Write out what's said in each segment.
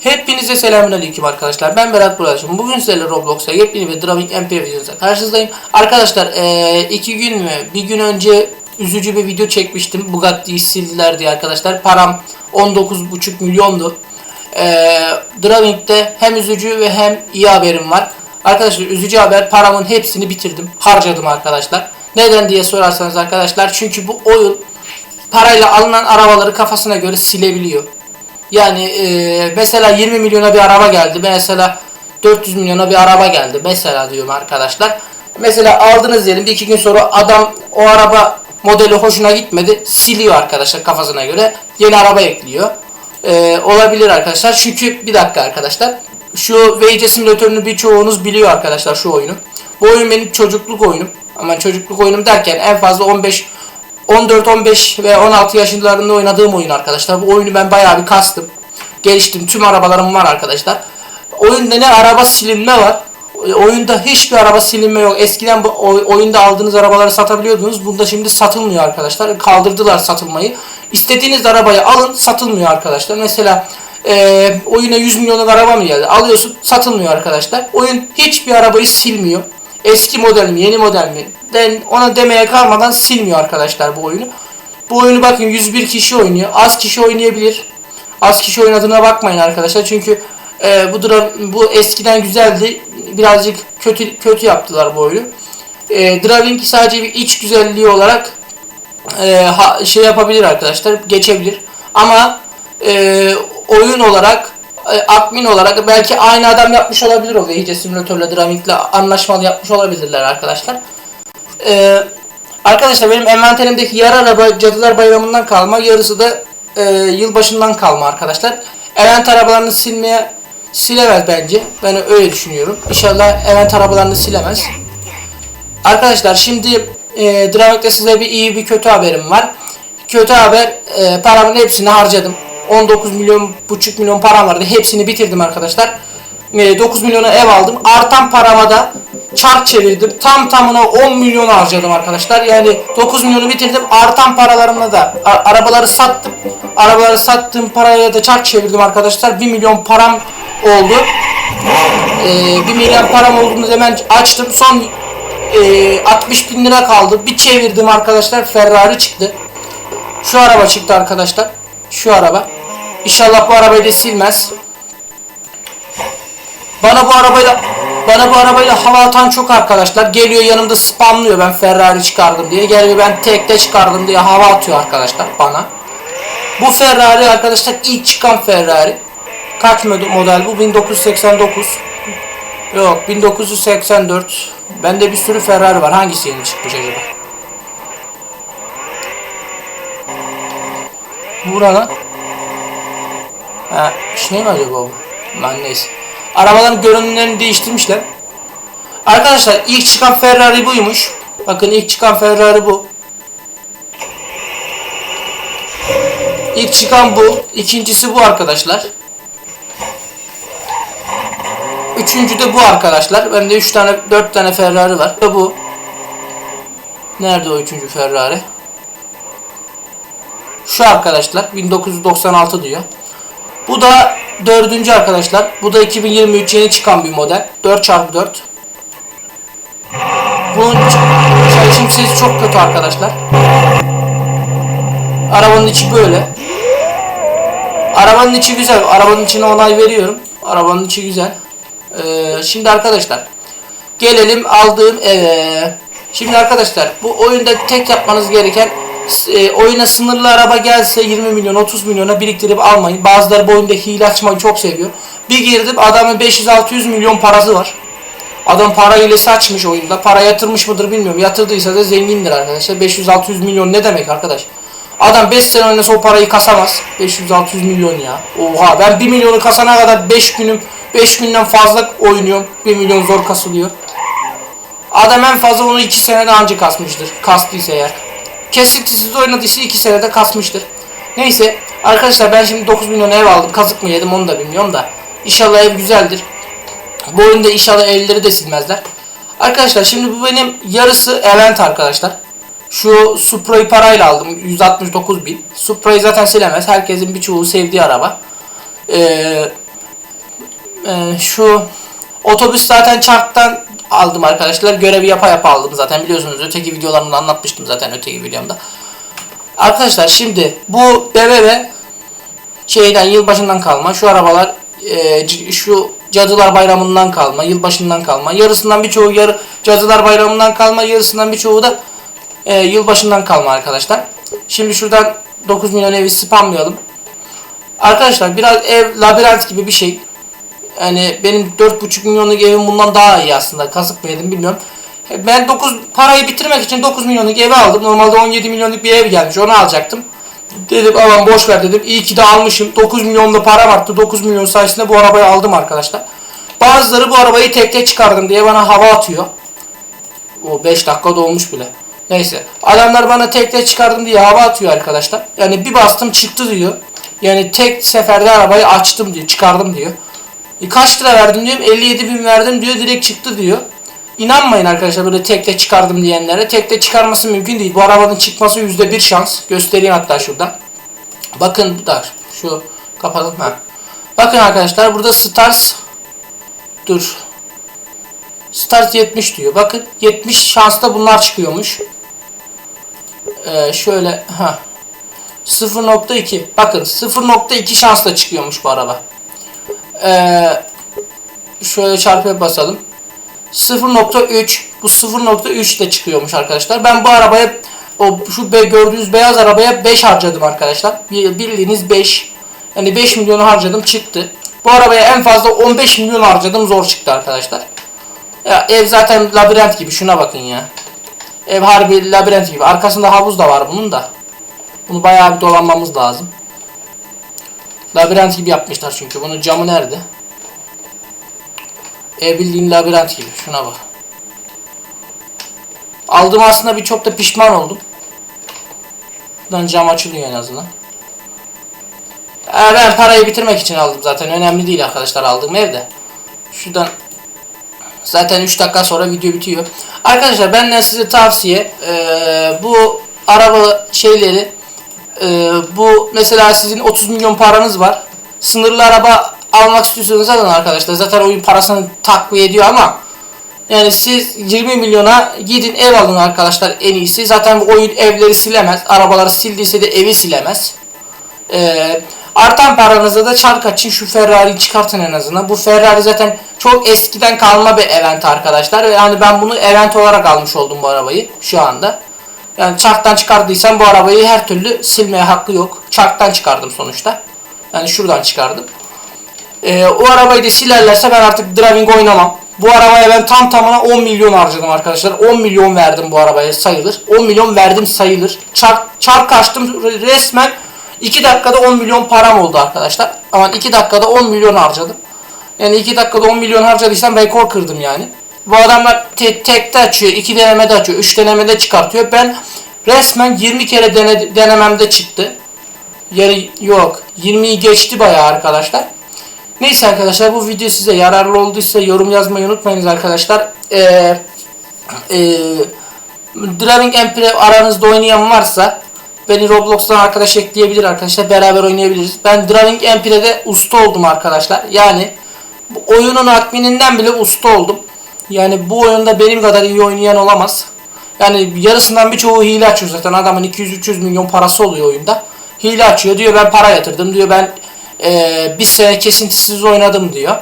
Hepinize selamünaleyküm arkadaşlar. Ben Berat Buraşım. Bugün sizlerle Roblox'a yepyeni bir Drawing MP videonuzla karşınızdayım. Arkadaşlar eee, iki gün mü bir gün önce üzücü bir video çekmiştim. Bugatti'yi sildiler diye arkadaşlar. Param 19,5 milyondu. Eee Drawing'de hem üzücü ve hem iyi haberim var. Arkadaşlar üzücü haber paramın hepsini bitirdim. Harcadım arkadaşlar. Neden diye sorarsanız arkadaşlar çünkü bu oyun parayla alınan arabaları kafasına göre silebiliyor. Yani e, mesela 20 milyona bir araba geldi. Mesela 400 milyona bir araba geldi. Mesela diyorum arkadaşlar. Mesela aldınız diyelim bir iki gün sonra adam o araba modeli hoşuna gitmedi. Siliyor arkadaşlar kafasına göre. Yeni araba ekliyor. E, olabilir arkadaşlar. Çünkü bir dakika arkadaşlar. Şu VC simülatörünü birçoğunuz biliyor arkadaşlar şu oyunu. Bu oyun benim çocukluk oyunum. Ama çocukluk oyunum derken en fazla 15 14, 15 ve 16 yaşlarında oynadığım oyun arkadaşlar. Bu oyunu ben bayağı bir kastım. Geliştim. Tüm arabalarım var arkadaşlar. Oyunda ne araba silinme var. Oyunda hiçbir araba silinme yok. Eskiden bu oy- oyunda aldığınız arabaları satabiliyordunuz. Bunda şimdi satılmıyor arkadaşlar. Kaldırdılar satılmayı. İstediğiniz arabayı alın satılmıyor arkadaşlar. Mesela e, oyuna 100 milyonluk araba mı geldi? Alıyorsun satılmıyor arkadaşlar. Oyun hiçbir arabayı silmiyor. Eski model mi yeni model mi? Den, ona demeye kalmadan silmiyor arkadaşlar bu oyunu. Bu oyunu bakın 101 kişi oynuyor. Az kişi oynayabilir. Az kişi oynadığına bakmayın arkadaşlar. Çünkü e, bu dra- bu eskiden güzeldi. Birazcık kötü kötü yaptılar bu oyunu. E, Drawing sadece bir iç güzelliği olarak e, ha- şey yapabilir arkadaşlar. Geçebilir. Ama e, oyun olarak admin olarak belki aynı adam yapmış olabilir o VC simülatörle Drawing'le anlaşmalı yapmış olabilirler arkadaşlar. E, arkadaşlar benim envanterimdeki yarı araba Cadılar Bayramı'ndan kalma yarısı da e, yılbaşından kalma arkadaşlar. Event arabalarını silmeye silemez bence. Ben öyle düşünüyorum. İnşallah event arabalarını silemez. Arkadaşlar şimdi e, Dravic'te size bir iyi bir kötü haberim var. Kötü haber e, paramın hepsini harcadım. 19 milyon buçuk milyon param vardı. Hepsini bitirdim arkadaşlar. E, 9 milyona ev aldım. Artan parama da çark çevirdim. Tam tamına 10 milyon harcadım arkadaşlar. Yani 9 milyonu bitirdim. Artan paralarımla da arabaları sattım. Arabaları sattığım paraya da çark çevirdim arkadaşlar. 1 milyon param oldu. E, 1 milyon param olduğunu hemen açtım. Son e, 60 bin lira kaldı. Bir çevirdim arkadaşlar. Ferrari çıktı. Şu araba çıktı arkadaşlar. Şu araba. İnşallah bu arabayı da silmez. Bana bu arabayla bana bu arabayla hava atan çok arkadaşlar. Geliyor yanımda spamlıyor ben Ferrari çıkardım diye. Geliyor ben tekte çıkardım diye hava atıyor arkadaşlar bana. Bu Ferrari arkadaşlar ilk çıkan Ferrari. Kaç mod- model bu? 1989. Yok 1984. Bende bir sürü Ferrari var. Hangisi yeni çıkmış acaba? Burada. Ha, şey mi acaba bu? Lan neyse. Arabaların görünümlerini değiştirmişler. Arkadaşlar ilk çıkan Ferrari buymuş. Bakın ilk çıkan Ferrari bu. İlk çıkan bu. İkincisi bu arkadaşlar. Üçüncü de bu arkadaşlar. Bende 3 tane 4 tane Ferrari var. Bu. Nerede o üçüncü Ferrari? Şu arkadaşlar 1996 diyor. Bu da dördüncü arkadaşlar. Bu da 2023 yeni çıkan bir model. 4x4. Bunun çalışım sesi çok kötü arkadaşlar. Arabanın içi böyle. Arabanın içi güzel. Arabanın içine onay veriyorum. Arabanın içi güzel. Ee, şimdi arkadaşlar gelelim aldığım eve. Şimdi arkadaşlar bu oyunda tek yapmanız gereken e, oyuna sınırlı araba gelse 20 milyon 30 milyona biriktirip almayın. Bazıları bu oyunda hile açmayı çok seviyor. Bir girdim adamın 500-600 milyon parası var. Adam para hilesi açmış oyunda. Para yatırmış mıdır bilmiyorum. Yatırdıysa da zengindir arkadaşlar. 500-600 milyon ne demek arkadaş? Adam 5 sene oynasa o parayı kasamaz. 500-600 milyon ya. Oha ben 1 milyonu kasana kadar 5 günüm 5 günden fazla oynuyorum. 1 milyon zor kasılıyor. Adam en fazla onu 2 senede anca kasmıştır. Kastıysa eğer. Kesintisiz oynadıysa 2 senede kasmıştır. Neyse arkadaşlar ben şimdi 9 milyon ev aldım. Kazık mı yedim onu da bilmiyorum da. İnşallah ev güzeldir. Bu oyunda inşallah evleri de silmezler. Arkadaşlar şimdi bu benim yarısı event arkadaşlar. Şu Supra'yı parayla aldım. 169 bin. Supra'yı zaten silemez. Herkesin birçoğu sevdiği araba. Ee, Ee, şu otobüs zaten çarktan aldım arkadaşlar. Görevi yapa yapa aldım zaten biliyorsunuz. Öteki videolarımda anlatmıştım zaten öteki videomda. Arkadaşlar şimdi bu BMW şeyden yılbaşından kalma. Şu arabalar e, şu Cadılar Bayramı'ndan kalma, yılbaşından kalma. Yarısından birçoğu yarı Cadılar Bayramı'ndan kalma, yarısından birçoğu da e, yılbaşından kalma arkadaşlar. Şimdi şuradan 9 milyon evi spamlayalım. Arkadaşlar biraz ev labirent gibi bir şey. Yani benim 4,5 milyonluk evim bundan daha iyi aslında. Kasıp mı yedim bilmiyorum. Ben 9 parayı bitirmek için 9 milyonluk evi aldım. Normalde 17 milyonluk bir ev gelmiş. Onu alacaktım. Dedim aman boş ver dedim. İyi ki de almışım. 9 milyonda param arttı. 9 milyon sayesinde bu arabayı aldım arkadaşlar. Bazıları bu arabayı tek tek çıkardım diye bana hava atıyor. O 5 dakika dolmuş bile. Neyse. Adamlar bana tek tek çıkardım diye hava atıyor arkadaşlar. Yani bir bastım çıktı diyor. Yani tek seferde arabayı açtım diyor. Çıkardım diyor. E, kaç lira verdim diyorum. 57 bin verdim diyor. Direkt çıktı diyor. İnanmayın arkadaşlar böyle tek tek çıkardım diyenlere. Tek tek çıkarması mümkün değil. Bu arabanın çıkması %1 şans. Göstereyim hatta şurada. Bakın da şu kapatalım ha. Bakın arkadaşlar burada Stars dur. Stars 70 diyor. Bakın 70 şansta bunlar çıkıyormuş. Ee, şöyle ha 0.2 bakın 0.2 şansla çıkıyormuş bu araba. Ee, şöyle çarpıya basalım. 0.3 bu 0.3 de çıkıyormuş arkadaşlar. Ben bu arabaya o şu be, gördüğünüz beyaz arabaya 5 harcadım arkadaşlar. Bildiğiniz 5. Yani 5 milyonu harcadım çıktı. Bu arabaya en fazla 15 milyon harcadım zor çıktı arkadaşlar. Ya ev zaten labirent gibi şuna bakın ya. Ev harbi labirent gibi. Arkasında havuz da var bunun da. Bunu bayağı bir dolanmamız lazım. Labirent gibi yapmışlar çünkü. Bunun camı nerede? Ev bildiğin labirent gibi. Şuna bak. Aldım aslında bir çok da pişman oldum. Buradan cam açılıyor en azından. Ee, ben parayı bitirmek için aldım zaten. Önemli değil arkadaşlar aldığım evde. Şuradan Zaten 3 dakika sonra video bitiyor. Arkadaşlar benden size tavsiye eee, bu araba şeyleri eee, bu mesela sizin 30 milyon paranız var. Sınırlı araba almak istiyorsanız zaten arkadaşlar zaten oyun parasını takviye ediyor ama yani siz 20 milyona gidin ev alın arkadaşlar en iyisi. Zaten bu oyun evleri silemez. Arabaları sildiyse de evi silemez. Ee, artan paranızda da çark açın şu Ferrari'yi çıkartın en azından. Bu Ferrari zaten çok eskiden kalma bir event arkadaşlar. Yani ben bunu event olarak almış oldum bu arabayı şu anda. Yani çarktan çıkardıysam bu arabayı her türlü silmeye hakkı yok. Çarktan çıkardım sonuçta. Yani şuradan çıkardım. Ee, o arabayı da silerlerse ben artık driving oynamam. Bu arabaya ben tam tamına 10 milyon harcadım arkadaşlar. 10 milyon verdim bu arabaya sayılır. 10 milyon verdim sayılır. Çark, çark açtım resmen 2 dakikada 10 milyon param oldu arkadaşlar. Ama 2 dakikada 10 milyon harcadım. Yani 2 dakikada 10 milyon harcadıysam rekor kırdım yani. Bu adamlar tek tekte açıyor, 2 denemede açıyor, 3 denemede çıkartıyor. Ben resmen 20 kere dene, denememde çıktı. Yani yok 20'yi geçti bayağı arkadaşlar. Neyse arkadaşlar bu video size yararlı olduysa yorum yazmayı unutmayınız arkadaşlar. Ee, e, Driving Empire aranızda oynayan varsa beni Roblox'tan arkadaş ekleyebilir arkadaşlar. Beraber oynayabiliriz. Ben Driving Empire'de usta oldum arkadaşlar. Yani oyunun admininden bile usta oldum. Yani bu oyunda benim kadar iyi oynayan olamaz. Yani yarısından birçoğu hile açıyor zaten. Adamın 200-300 milyon parası oluyor oyunda. Hile açıyor diyor ben para yatırdım diyor ben eee bir sene kesintisiz oynadım diyor.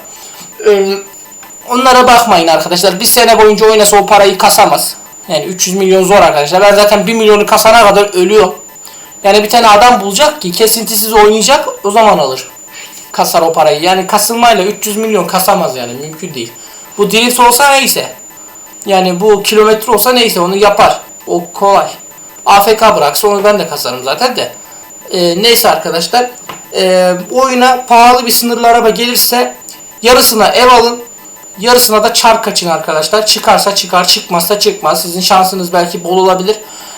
Eee, onlara bakmayın arkadaşlar. Bir sene boyunca oynasa o parayı kasamaz. Yani 300 milyon zor arkadaşlar. Ben zaten 1 milyonu kasana kadar ölüyor. Yani bir tane adam bulacak ki kesintisiz oynayacak o zaman alır. Kasar o parayı. Yani kasılmayla 300 milyon kasamaz yani mümkün değil. Bu drift olsa neyse. Yani bu kilometre olsa neyse onu yapar. O kolay. AFK bıraksa onu ben de kasarım zaten de. Ee, neyse arkadaşlar. Ee, oyuna pahalı bir sınırlı araba gelirse yarısına ev alın. Yarısına da çark açın arkadaşlar. Çıkarsa çıkar, çıkmazsa çıkmaz. Sizin şansınız belki bol olabilir.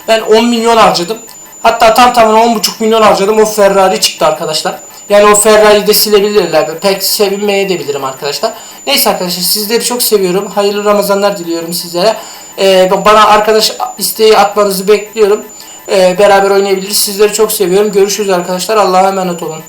Ben 10 milyon harcadım. Hatta tam tamına 10,5 milyon harcadım. O Ferrari çıktı arkadaşlar. Yani o Ferrari'yi de silebilirler. Pek sevinmeye de bilirim arkadaşlar. Neyse arkadaşlar sizleri çok seviyorum. Hayırlı Ramazanlar diliyorum sizlere. Ee, bana arkadaş isteği atmanızı bekliyorum. Ee, beraber oynayabiliriz. Sizleri çok seviyorum. Görüşürüz arkadaşlar. Allah'a emanet olun.